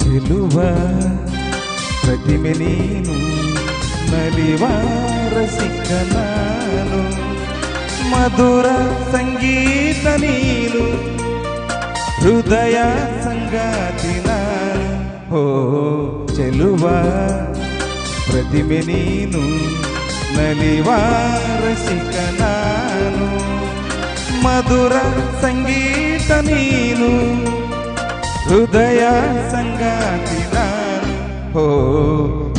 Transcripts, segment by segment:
చెలువ ప్రతిమె నేను నలివారసిక్కనాను మధుర సంగీత నీను హృదయ సంగాతి ఓ చెలువ ప్రతిమె నీను నలివారసికనాను మధుర సంగీత నీను హృదయ సంగాతి ఓ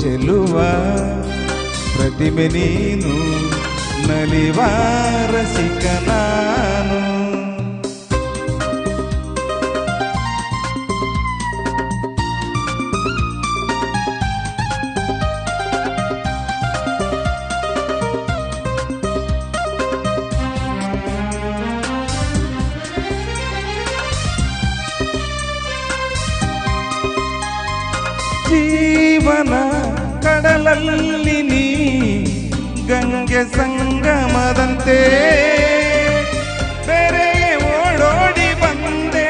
చెలువ ప్రతిమె నీను నలివారసికనాను ಜೀವನ ಕಡಲಲ್ಲಿ ನೀ ಗಂಗೆ ಸಂಗಮದಂತೆ ಬೇರೆ ಓಡೋಡಿ ಬಂದೆ.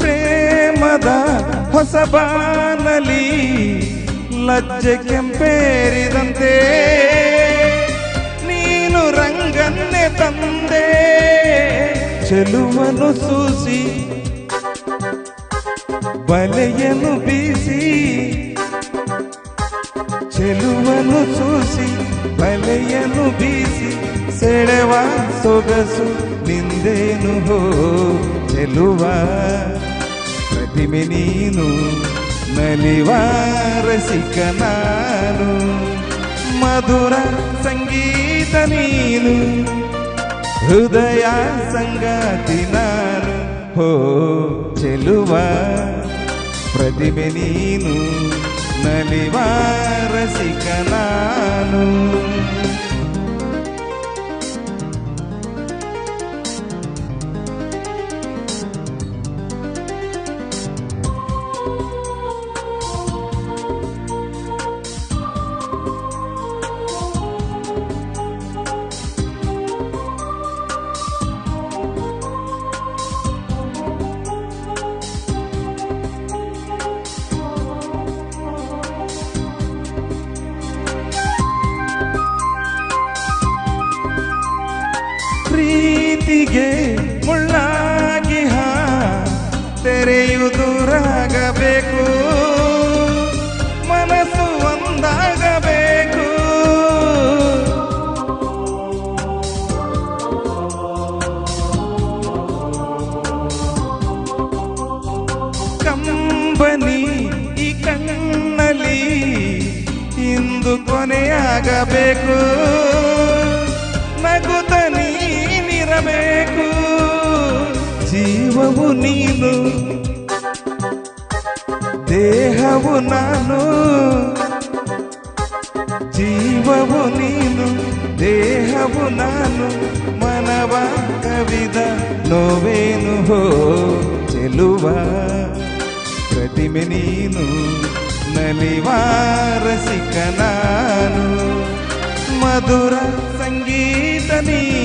ಪ್ರೇಮದ ಹೊಸ ಬಾನಲಿ ಲಜ್ಜೆ ಕೆಂಪೇರಿದಂತೆ. ರಂಗನ್ನೆ ತಂದೆ ಚೆಲುವನು ಸೂಸಿ ಬಲೆಯನ್ನು ಬೀಸಿ ಚೆಲುವನು చూసి ಬಲೆಯನ್ನು ಬೀಸಿ ಸೆಳೆವ ಸೊಗಸು ನಿಂದೇನು ಹೋ ಚೆಲುವ ಪ್ರತಿಮೆ ನೀನು ನಲಿವಾರಸಿಕ ನಾನು మధుర సంగీత నీను హృదయ సంగతి నాను హో చెలువ ప్రతిభ నీను నలివ రసిక నాను ಪ್ರೀತಿಗೆ ಮುಳ್ಳಾಗಿ ಹಾ ತೆರೆಯುವುದುರಾಗಬೇಕು ಮನಸ್ಸು ಒಂದಾಗಬೇಕು. ಕಂಬನಿ ಈ ಕಣ್ಣಲ್ಲಿ ಇಂದು ಕೊನೆಯಾಗಬೇಕು. ಜೀವವು ನೀನು ದೇಹವು ನಾನು ಜೀವವು ನೀನು ದೇಹವು ನಾನು ಮನವ ಕವಿದ ನೋವೇನು ಹೋ ಚೆಲುವ ಪ್ರತಿಮೆ ನೀನು ನಲಿವಾರಸಿಕ ನಾನು ಮಧುರ ಸಂಗೀತ ನೀನು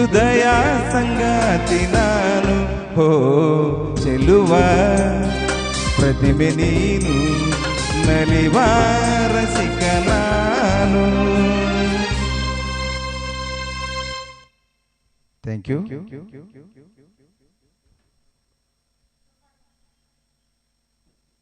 ಹೃದಯ ಸಂಗಾತಿ ನಾನು ಹೋ ಚೆಲುವ ಪ್ರತಿಮೆ ನೀನು ನಲಿವಾರಸಿಕ ನಾನು ಥ್ಯಾಂಕ್ ಯು